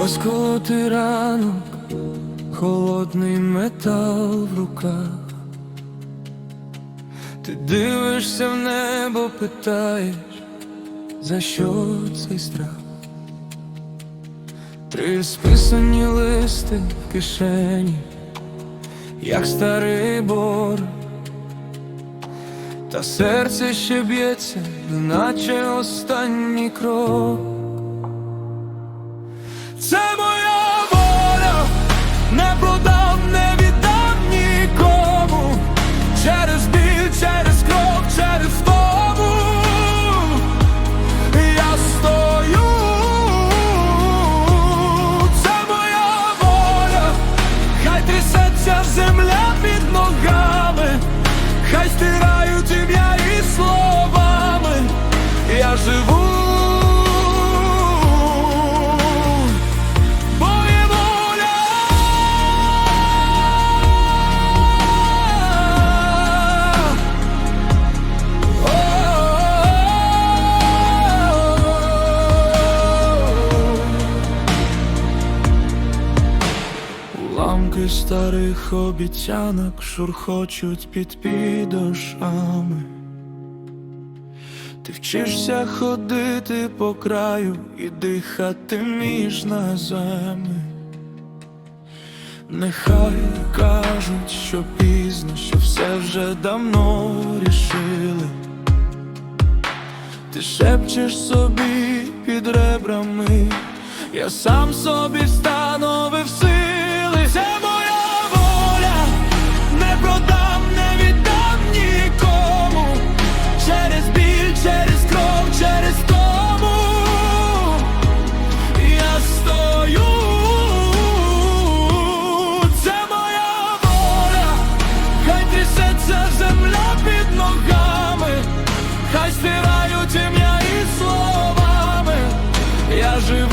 Розколотий ранок, холодний метал в руках. Ти дивишся в небо, питаєш, за що цей страх? Три списані листи в кишені, як старий бор, та серце ще б'ється, наче останній крок. Уламки старих обіцянок шурхочуть під підошами. Ти вчишся ходити по краю і дихати між нозами. Нехай кажуть, що пізно, що все вже давно рішили. Ти шепчеш собі під ребрами, я сам собі встановив сили. жив.